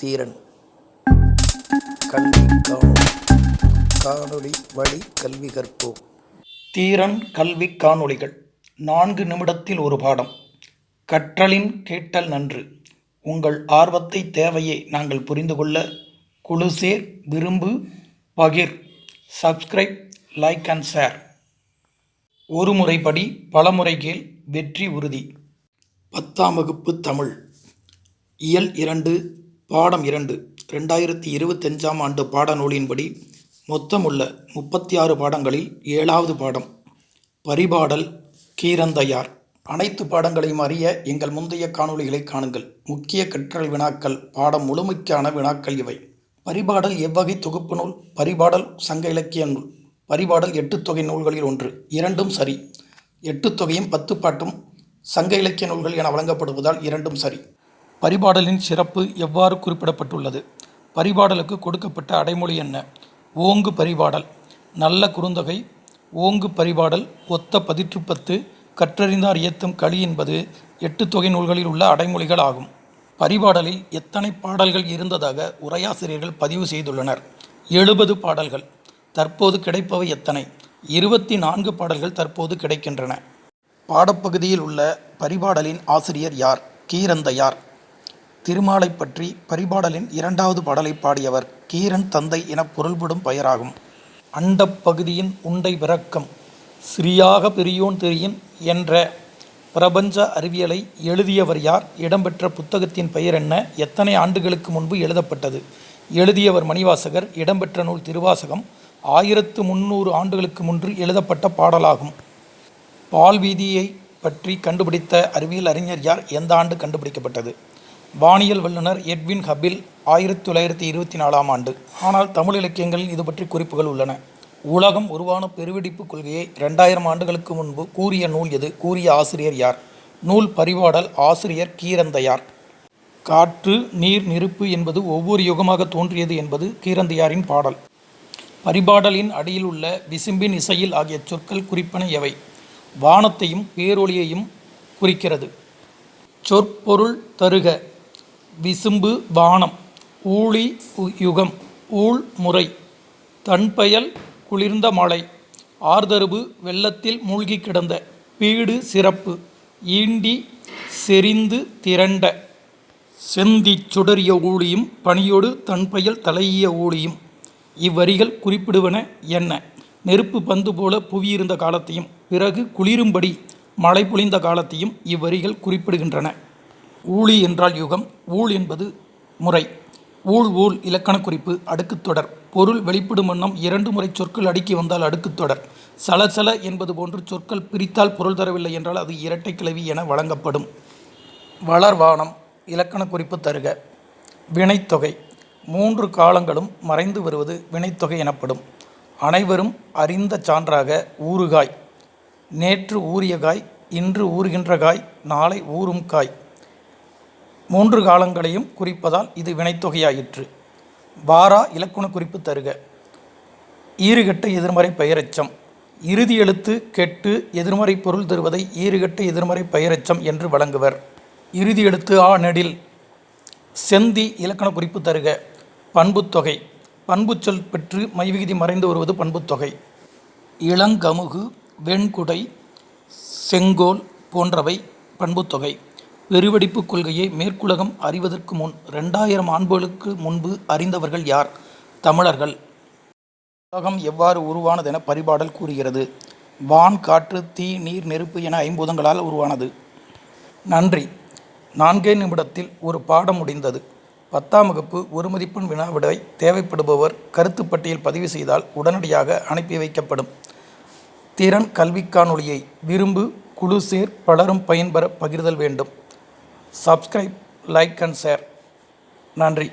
தீரன். கல்வி காணொளி காணொளி வழி கல்வி கற்போம். தீரன் கல்வி காணொளிகள். நான்கு நிமிடத்தில் ஒரு பாடம். கற்றலின் கேட்டல் நன்று. உங்கள் ஆர்வத்தை தேவையை நாங்கள் புரிந்து கொள்ள. குழுசேர் விரும்பு பகிர். சப்ஸ்கிரைப் லைக் அண்ட் ஷேர் ஒரு முறைப்படி பலமுறை கேள் வெற்றி உறுதி. பத்தாம் வகுப்பு தமிழ். இயல் இரண்டு பாடம் இரண்டு. ரெண்டாயிரத்தி இருபத்தஞ்சாம் ஆண்டு பாடநூலின்படி மொத்தமுள்ள முப்பத்தி ஆறு பாடங்களில் ஏழாவது பாடம் பரிபாடல் கீரந்தையார். அனைத்து பாடங்களையும் அறிய எங்கள் முந்தைய காணொளிகளை காணுங்கள். முக்கிய கற்றல் வினாக்கள் பாடம் முழுமைக்கான வினாக்கள் இவை. பரிபாடல் எவ்வகை தொகுப்பு நூல்? பரிபாடல் சங்க இலக்கிய நூல். பரிபாடல் எட்டு தொகை நூல்களில் ஒன்று. இரண்டும் சரி. எட்டு தொகையும் பத்து பாட்டும் சங்க இலக்கிய நூல்கள் என வழங்கப்படுவதால் இரண்டும் சரி. பரிபாடலின் சிறப்பு எவ்வாறு குறிப்பிடப்பட்டுள்ளது? பரிபாடலுக்கு கொடுக்கப்பட்ட அடைமொழி என்ன? ஓங்கு பரிபாடல். நல்ல குறுந்தொகை. ஓங்கு பரிபாடல் ஒத்த பதிற்றுப்பத்து. கற்றறிந்தார் இயத்தும் களி என்பது எட்டு தொகை நூல்களில் உள்ள அடைமொழிகள் ஆகும். பரிபாடலில் எத்தனை பாடல்கள் இருந்ததாக உரையாசிரியர்கள் பதிவு செய்துள்ளனர். எழுபது பாடல்கள். தற்போது கிடைப்பவை எத்தனை? இருபத்தி நான்கு பாடல்கள் தற்போது கிடைக்கின்றன. பாடப்பகுதியில் உள்ள பரிபாடலின் ஆசிரியர் யார்? கீரந்தையார். திருமாலை பற்றி பரிபாடலின் இரண்டாவது பாடலை பாடியவர் கீரன் தந்தை என பொருள்படும் பெயராகும். அண்டப் பகுதியின் உண்டை விரக்கம் சிறியாக பெரியோன் தெரியும் என்ற பிரபஞ்ச அறிவியலை எழுதியவர் யார்? இடம்பெற்ற புத்தகத்தின் பெயர் என்ன? எத்தனை ஆண்டுகளுக்கு முன்பு எழுதப்பட்டது? எழுதியவர் மணிவாசகர் இடம்பெற்ற நூல் திருவாசகம் ஆயிரத்து முந்நூறு ஆண்டுகளுக்கு முன்பு எழுதப்பட்ட பாடலாகும். பால் வீதியை பற்றி கண்டுபிடித்த அறிவியல் அறிஞர் யார்? எந்த ஆண்டு கண்டுபிடிக்கப்பட்டது? வானியல் வல்லுனர் எட்வின் ஹபில் ஆயிரத்தி தொள்ளாயிரத்தி இருபத்தி நாலாம் ஆண்டு. ஆனால் தமிழ் இலக்கியங்களில் இது பற்றி குறிப்புகள் உள்ளன. உலகம் உருவான பெருவெடிப்பு கொள்கையை ரெண்டாயிரம் ஆண்டுகளுக்கு முன்பு கூறிய நூல் எது? கூறிய ஆசிரியர் யார்? நூல் பரிபாடல் ஆசிரியர் கீரந்தையார். காற்று நீர் நெருப்பு என்பது ஒவ்வொரு யுகமாக தோன்றியது என்பது கீரந்தையாரின் பாடல். பரிபாடலின் அடியில் உள்ள விசும்பின் இசையில் ஆகிய சொற்கள் குறிப்பன எவை? வானத்தையும் பேரொளியையும் குறிக்கிறது. சொற்பொருள் தருக. விசும்பு வானம் ஊழி உ- யுகம் ஊழ் முறை தன்பயல் குளிர்ந்த மழை ஆர்தருவு வெள்ளத்தில் மூழ்கி கிடந்த பீடு சிறப்பு ஈண்டி செறிந்து திரண்ட செந்திச் சுடறிய ஊழியும் பனியோடு தன்பயல் தலையிய ஊழியும் இவ்வரிகள் குறிப்பிடுவன என்ன? நெருப்பு பந்து போல புவியிருந்த காலத்தையும் பிறகு குளிரும்படி மழை பொழிந்த காலத்தையும் இவ்வரிகள் குறிப்பிடுகின்றன. ஊழி என்றால் யுகம் ஊழ் என்பது முறை. ஊழ் ஊழ் இலக்கண குறிப்பு அடுக்குத் தொடர். பொருள் வெளிப்படும் வண்ணம் இரண்டு முறை சொற்கள் அடுக்கி வந்தால் அடுக்குத்தொடர் சலசல என்பது போன்று சொற்கள் பிரித்தால் பொருள் தரவில்லை என்றால் அது இரட்டை கிளவி என வழங்கப்படும். வளர்வானம் இலக்கண குறிப்பு தருக. வினைத்தொகை. மூன்று காலங்களும் மறைந்து வருவது வினைத்தொகை எனப்படும். அனைவரும் அறிந்த சான்றாக ஊறுகாய். நேற்று ஊறிய காய் இன்று ஊறுகின்ற காய் நாளை ஊறும் காய். மூன்று காலங்களையும் குறிப்பதால் இது வினைத்தொகையாயிற்று. வாரா இலக்கண குறிப்பு தருக. ஈறுகெட்ட எதிர்மறை பெயரச்சம். இறுதி எழுத்து கெட்டு எதிர்மறை பொருள் தருவதை ஈறுகட்ட எதிர்மறை பெயரச்சம் என்று வழங்குவர். இறுதி எழுத்து ஆ நெடில். செந்தி இலக்கண குறிப்பு தருக. பண்புத்தொகை பண்புச்சொல் பெற்று மைவிகுதி மறைந்து வருவது பண்புத்தொகை இளங்கமுகு வெண்குடை செங்கோல் போன்றவை பண்புத்தொகை பெருவெடிப்பு கொள்கையை மேற்குலகம் அறிவதற்கு முன் ரெண்டாயிரம் ஆண்டுகளுக்கு முன்பு அறிந்தவர்கள் யார்? தமிழர்கள். உலகம் எவ்வாறு உருவானதென பரிபாடல் கூறுகிறது. வான் காற்று தீ நீர் நெருப்பு என ஐம்பூதங்களால் உருவானது. நன்றி. நான்கே நிமிடத்தில் ஒரு பாடம் முடிந்தது. பத்தாம் வகுப்பு ஒரு மதிப்பெண் வினாவிடை தேவைப்படுபவர் கருத்துப் பட்டியல் பதிவு செய்தால் உடனடியாக அனுப்பி வைக்கப்படும். திறன் கல்வி காணொளியை விரும்பு குழு சேர் பலரும் பயன்பெற பகிர்தல் வேண்டும். Subscribe like and share. நன்றி.